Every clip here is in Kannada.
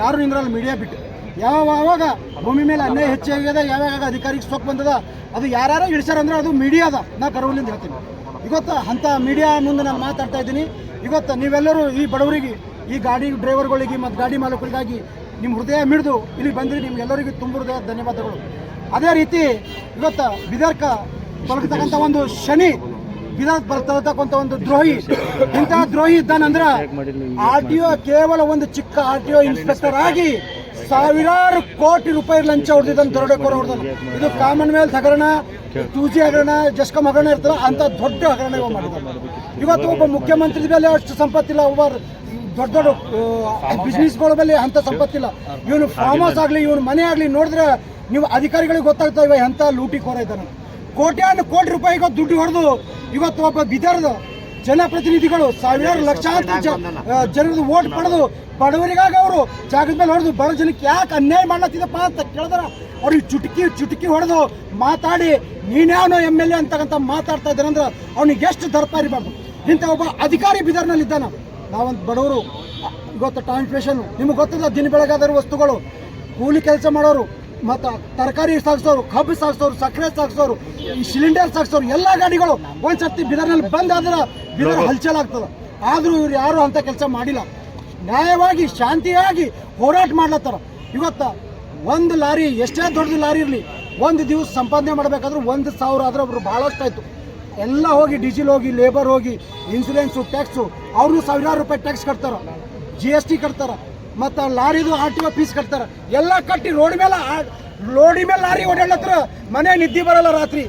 ಯಾರು ನಿಂದ್ರಲ್ಲ ಮೀಡಿಯಾ ಬಿಟ್ಟು? ಯಾವಾಗ ಭೂಮಿ ಮೇಲೆ ಅನ್ಯಾಯ ಹೆಚ್ಚಾಗಿದೆ, ಯಾವಾಗ ಅಧಿಕಾರಿಗೆ ಸ್ಟೋಕ್ ಬಂದದ, ಅದು ಯಾರು ಇಳಿಸ್ಯಾರ ಅಂದ್ರೆ ಅದು ಮೀಡಿಯಾದ ನಾ ಕರವಲಿಂದ ಹೇಳ್ತೀನಿ. ಇವತ್ತು ಅಂಥ ಮೀಡಿಯಾ ಮುಂದೆ ನಾನು ಮಾತಾಡ್ತಾ ಇದ್ದೀನಿ. ಇವತ್ತು ನೀವೆಲ್ಲರೂ ಈ ಬಡವರಿಗೆ, ಈ ಗಾಡಿ ಡ್ರೈವರ್ಗಳಿಗೆ ಮತ್ತು ಗಾಡಿ ಮಾಲೀಕರಿಗಾಗಿ ನಿಮ್ಮ ಹೃದಯ ಮಿಡಿದು ಇಲ್ಲಿ ಬಂದ್ರಿ. ನಿಮ್ಗೆಲ್ಲರಿಗೂ ತುಂಬ ಹೃದಯ ಧನ್ಯವಾದಗಳು. ಅದೇ ರೀತಿ ಇವತ್ತು ಬಿದರ್ಕ ತೊಲಗತಕ್ಕಂಥ ಒಂದು ಶನಿ ಬಿದರ್ ಬರ್ತಕ್ಕಂಥ ಒಂದು ದ್ರೋಹಿ. ಇಂತಹ ದ್ರೋಹಿ ಇದ್ದಾನಂದ್ರ ಆರ್ ಟಿ ಒ ಕೇವಲ ಒಂದು ಚಿಕ್ಕ ಆರ್ ಟಿ ಒ ಇನ್ಸ್ಪೆಕ್ಟರ್ ಆಗಿ ಸಾವಿರಾರು ಕೋಟಿ ರೂಪಾಯಿ ಲಂಚ ಹೊಡೆದಿದ್ದಾನೆ ದರೋಡೆಕೋರ ಹೊಡೆದನು ಇದು ಕಾಮನ್ವೆಲ್ತ್ ಹಗರಣ ಟೂ ಜಿ ಹಗರಣ ಜಸ್ಕಮ್ ಹಗರಣ ಇರ್ತಲ್ಲ, ಅಂತ ದೊಡ್ಡ ಹಗರಣ ಇವ ಇವತ್ತು ಒಬ್ಬ ಮುಖ್ಯಮಂತ್ರಿ ಮೇಲೆ ಅಷ್ಟು ಸಂಪತ್ತಿಲ್ಲ, ಒಬ್ಬ ದೊಡ್ಡ ದೊಡ್ಡ ಬಿಸ್ನೆಸ್ಗಳ ಮೇಲೆ ಅಂತ ಸಂಪತ್ತಿಲ್ಲ. ಇವನು ಫಾರ್ಮ್ ಹೌಸ್ ಆಗಲಿ, ಇವನು ಮನೆ ಆಗಲಿ ನೋಡಿದ್ರೆ ನೀವು ಅಧಿಕಾರಿಗಳಿಗೆ ಗೊತ್ತಾಗ್ತಾ ಇವ ಎಂಥ ಲೂಟಿ ಕೋರ ಇದ್ದಾನೆ. ಕೋಟ್ಯಾನು ಕೋಟಿ ರೂಪಾಯಿಗೂ ದುಡ್ಡು ಹೊಡೆದು ಇವತ್ತು ಒಬ್ಬ ಬಿದರ್ದ ಜನಪ್ರತಿನಿಧಿಗಳು ಸಾವಿರಾರು ಲಕ್ಷಾಂತರ ಜನರದ್ದು ಓಟ್ ಪಡೆದು ಬಡವರಿಗಾಗಿ ಅವರು ಜಾಗದ ಮೇಲೆ ಹೊಡೆದು ಬಡ ಜನಕ್ಕೆ ಯಾಕೆ ಅನ್ಯಾಯ ಮಾಡ್ಲತ್ತಿದಪ್ಪ ಅಂತ ಕೇಳಿದ್ರ ಅವ್ರಿಗೆ ಚುಟುಕಿ ಚುಟುಕಿ ಹೊಡೆದು ಮಾತಾಡಿ ನೀನ್ಯಾವನು ಎಂ ಎಲ್ ಎ ಅಂತಕ್ಕಂಥ ಮಾತಾಡ್ತಾ ಇದ್ದಾರೆ ಅಂದ್ರೆ ಅವ್ನಿಗೆ ಎಷ್ಟು ದರ್ಪಾರಿ ಬಾಬು. ಇಂಥ ಒಬ್ಬ ಅಧಿಕಾರಿ ಬಿದರ್ನಲ್ಲಿ ಇದ್ದಾನ. ನಾವೊಂದು ಬಡವರು ಇವತ್ತು ಟ್ರಾನ್ಸ್ಲೇಷನ್ ನಿಮ್ಗೆ ಗೊತ್ತಿಲ್ಲ ದಿನ ಬೆಳಗಾದ ವಸ್ತುಗಳು ಕೂಲಿ ಕೆಲಸ ಮಾಡೋರು ಮತ್ತು ತರಕಾರಿ ಸಾಗಿಸೋರು ಕಬ್ಬು ಸಾಗಿಸೋರು ಸಕ್ಕರೆ ಸಾಗಿಸೋರು ಈ ಸಿಲಿಂಡರ್ ಸಾಗಿಸೋರು ಎಲ್ಲ ಗಾಡಿಗಳು ಒಂದು ಸರ್ತಿ ಬಿದರ್ನಲ್ಲಿ ಬಂದಾದ್ರೆ ಬಿದರ್ ಹಲ್ಚಲ್ ಆಗ್ತದೆ. ಆದರೂ ಇವ್ರು ಯಾರು ಅಂತ ಕೆಲಸ ಮಾಡಿಲ್ಲ. ನ್ಯಾಯವಾಗಿ ಶಾಂತಿಯಾಗಿ ಹೋರಾಟ ಮಾಡ್ಲತ್ತಾರ. ಇವತ್ತು ಒಂದು ಲಾರಿ ಎಷ್ಟೇ ದೊಡ್ಡದು ಲಾರಿ ಇರಲಿ ಒಂದು ದಿವಸ ಸಂಪಾದನೆ ಮಾಡಬೇಕಾದ್ರೆ ಒಂದು ಸಾವಿರ ಆದ್ರೆ ಅವರು ಭಾಳಷ್ಟು ಆಯಿತು. ಎಲ್ಲ ಹೋಗಿ ಡೀಸೆಲ್ ಹೋಗಿ ಲೇಬರ್ ಹೋಗಿ ಇನ್ಸೂರೆನ್ಸು ಟ್ಯಾಕ್ಸು ಅವರು ಸಾವಿರಾರು ರೂಪಾಯಿ ಟ್ಯಾಕ್ಸ್ ಕಟ್ತಾರ. ಜಿ ಎಸ್ ಟಿ ಕಟ್ತಾರ. ಮತ್ತು ಲಾರಿದು ಆರ್ ಟಿ ಒ ಫೀಸ್ ಕಟ್ತಾರ. ಎಲ್ಲ ಕಟ್ಟಿ ರೋಡ್ ಮೇಲೆ ರೋಡಿ ಮೇಲೆ ಲಾರಿ ಓಡಾಡ್ಲತ್ರ ಮನೆ ನಿದ್ದೆ ಬರಲ್ಲ ರಾತ್ರಿ.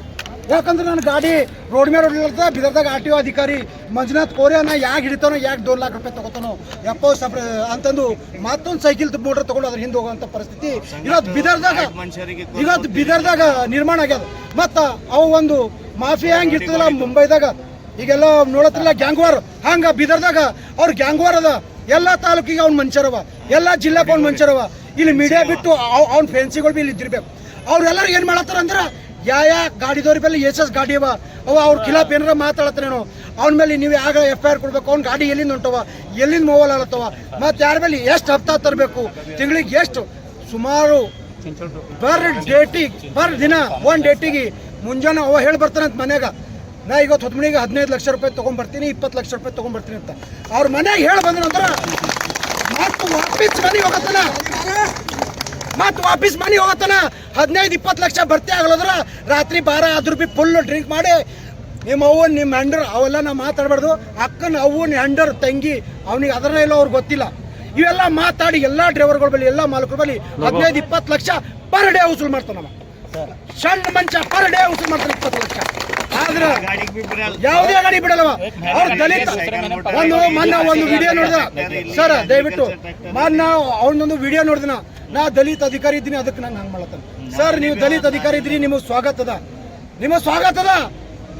ಯಾಕಂದ್ರೆ ನನ್ನ ಗಾಡಿ ರೋಡ್ ಮೇಲೆ ಓಡಾಡ್ಲತ್ತ ಬಿದರ್ದಾಗ ಆರ್ ಟಿ ಒ ಅಧಿಕಾರಿ ಮಂಜುನಾಥ್ ಕೋರ್ಯಾನ ಯಾಕೆ ಹಿಡಿತಾನೋ ಯಾಕೆ ದೋನ್ ಲಾಖ ರೂಪಾಯಿ ತಗೋತಾನೋ ಯಪ್ಪೋ ಸಪ್ರ ಅಂತಂದು ಮತ್ತೊಂದು ಸೈಕಲ್ ಮೋಟ್ರ್ ತಗೊಂಡು ಅದ್ರ ಹಿಂದೆ ಹೋಗುವಂಥ ಪರಿಸ್ಥಿತಿ. ಇವತ್ತು ಬಿದರ್ದಾಗ ಇವತ್ತು ಬಿದರ್ದಾಗ ನಿರ್ಮಾಣ ಆಗ್ಯದ. ಮತ್ತು ಅವು ಒಂದು ಮಾಫಿಯಾ ಹೆಂಗೆ ಇರ್ತದಲ್ಲ ಮುಂಬೈದಾಗ. ಈಗೆಲ್ಲ ನೋಡತ್ತಿಲ್ಲ ಗ್ಯಾಂಗ್ವಾರ್. ಹಂಗೆ ಬಿದರ್ದಾಗ ಅವ್ರ ಗ್ಯಾಂಗ್ವಾರ್ ಅದ. ಎಲ್ಲ ತಾಲೂಕಿಗೆ ಅವ್ನ ಮನುಷ್ಯರವ ಎಲ್ಲ ಜಿಲ್ಲೆಗೆ ಅವ್ನ ಮನುಷ್ಯರವ. ಇಲ್ಲಿ ಮೀಡಿಯಾ ಬಿಟ್ಟು ಅವ್ನ ಫ್ಯಾನ್ಸಿಗಳು ಬಿ ಇಲ್ಲಿ ಇದ್ದಿರ್ಬೇಕು. ಅವ್ರೆಲ್ಲರೂ ಏನು ಮಾಡತ್ತಾರ ಅಂದ್ರೆ ಯಾ ಯಾ ಗಾಡಿದವ್ರ ಮೇಲೆ ಎಸ್ ಎಸ್ ಗಾಡಿ ಅವ. ಅವ ಅವ್ರ ಖಿಲಾಫ್ ಏನಾರ ಮಾತಾಡತ್ತೇನೋ ಅವ್ನ ಮೇಲೆ ನೀವು ಯಾಗ ಎಫ್ ಐ ಆರ್ ಕೊಡ್ಬೇಕು ಅವ್ನ ಗಾಡಿ ಎಲ್ಲಿಂದ ಹೊಂಟವ ಎಲ್ಲಿಂದ ಮೊಬೈಲ್ ಆಗತ್ತವ ಮತ್ತು ಯಾರ ಮೇಲೆ ಎಷ್ಟು ಹಪ್ತಾ ತರಬೇಕು ತಿಂಗಳಿಗೆ ಎಷ್ಟು ಸುಮಾರು ಬರ್. ಡೇಟಿಗೆ ಬರ್ ದಿನ ಒಂದು ಡೇಟಿಗೆ ಮುಂಜಾನೆ ಅವ ಹೇಳಿ ಬರ್ತಾನಂತ ಮನ್ಯಾಗ. ನಾ ಈಗ ಹೊತ್ಮಣಿಗೆ ಹದಿನೈದು ಲಕ್ಷ ರೂಪಾಯಿ ತೊಗೊಂಡ್ಬರ್ತೀನಿ ಇಪ್ಪತ್ತು ಲಕ್ಷ ರೂಪಾಯಿ ತೊಗೊಂಡ್ಬರ್ತೀನಿ ಅಂತ. ಅವ್ರ ಮನೆಗೆ ಹೇಳಿ ಬಂದ ನಂತರ ಮತ್ತು ವಾಪಸ್ ಮನೆಗೆ ಹೋಗತ್ತನ? ಮತ್ತು ವಾಪಸ್ ಮನೆಗೆ ಹೋಗತ್ತನ? ಹದಿನೈದು, ಇಪ್ಪತ್ತು ಲಕ್ಷ ಭರ್ತಿ ಆಗಲದ್ರ ರಾತ್ರಿ ಬಾರ ಆದ್ರೂ ಬಿ ಫುಲ್ ಡ್ರಿಂಕ್ ಮಾಡಿ ನಿಮ್ಮ ಅವ್ವನ, ನಿಮ್ಮ ಹಂಡರ್, ಅವೆಲ್ಲ ನಾ ಮಾತಾಡಬಾರ್ದು. ಅಕ್ಕನ, ಅವ್ವನ, ಹಂಡರ್, ತಂಗಿ, ಅವನಿಗೆ ಅದರ ಇಲ್ಲ, ಅವ್ರಿಗೆ ಗೊತ್ತಿಲ್ಲ. ಇವೆಲ್ಲ ಮಾತಾಡಿ ಎಲ್ಲ ಡ್ರೈವರ್ಗಳ ಬಳಿ, ಎಲ್ಲ ಮಾಲಕರ ಬಳಿ ಹದಿನೈದು, ಇಪ್ಪತ್ತು ಲಕ್ಷ ಪರ್ ಡೇ ವಸೂಲ್ ಮಾಡ್ತಾನವ. ಸಣ್ಣ ಮಂಚ ಪರ್ ಡೇ ವಸೂಲ್ ಮಾಡ್ತಾರೆ ಇಪ್ಪತ್ತು ಲಕ್ಷ ಆದ್ರೆ ಯಾವುದೇ ಗಾಡಿ ಬಿಡಲ್ಲವ. ಅವ್ರು ದಲಿತ. ಒಂದು ಮೊನ್ನೆ ಒಂದು ವಿಡಿಯೋ ನೋಡಿದ. ಸರ್, ದಯವಿಟ್ಟು ಮೊನ್ನೆ ಅವನೊಂದು ವಿಡಿಯೋ ನೋಡಿದ ನಾ ದಲಿತ ಅಧಿಕಾರಿ ಇದ್ದೀನಿ, ಅದಕ್ಕೆ ನಾನು ಹಂಗೆ ಮಾಡತ್ತೇನೆ. ಸರ್, ನೀವು ದಲಿತ ಅಧಿಕಾರಿ ಇದ್ದೀರಿ, ನಿಮಗೆ ಸ್ವಾಗತ ಅದ. ನಿಮಗೆ ಸ್ವಾಗತ ಅದ.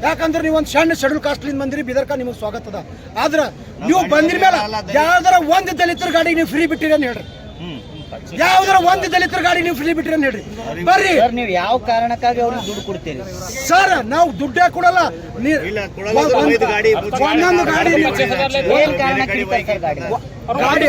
ಯಾಕಂದ್ರೆ ನೀವು ಒಂದು ಸಣ್ಣ ಶೆಡ್ಯೂಲ್ ಕಾಸ್ಟ್ಲಿಂದ ಬಂದಿರಿ, ಬಿದರ್ಕ ನಿಮಗೆ ಸ್ವಾಗತ ಅದ. ಆದ್ರೆ ನೀವು ಬಂದಿರ ಮೇಲೆ ಯಾವ್ದಾರ ಒಂದು ದಲಿತರ ಗಾಡಿ ನೀವು ಫ್ರೀ ಬಿಟ್ಟಿರಿ ಅಂತ ಹೇಳ್ರಿ. ಯಾವ್ದಾರ ಒಂದು ದಲಿತರ ಗಾಡಿ ನೀವು ಫ್ರೀ ಬಿಟ್ರಿ ಅಂತ ಹೇಳ್ರಿ? ಬರ್ರಿ. ಸರ್ ನೀವು ಯಾವ ಕಾರಣಕ್ಕಾಗಿ ಅವ್ರಿಗೆ ದುಡ್ಡು ಕೊಡ್ತೀರಿ? ಸರ್ ನಾವು ದುಡ್ಡೇ ಕೊಡಲ್ಲ. ನೀ- ಒಂದ್- ಐದು ಗಾಡಿ, ಒಂದೊಂದು ಗಾಡಿ ನೀವು- ಏನ್ ಕಾರಣಕ್ಕೆ ಹಿಡಿತಾರೆ ಸರ್ ಗಾಡಿ? ಗಾಡಿ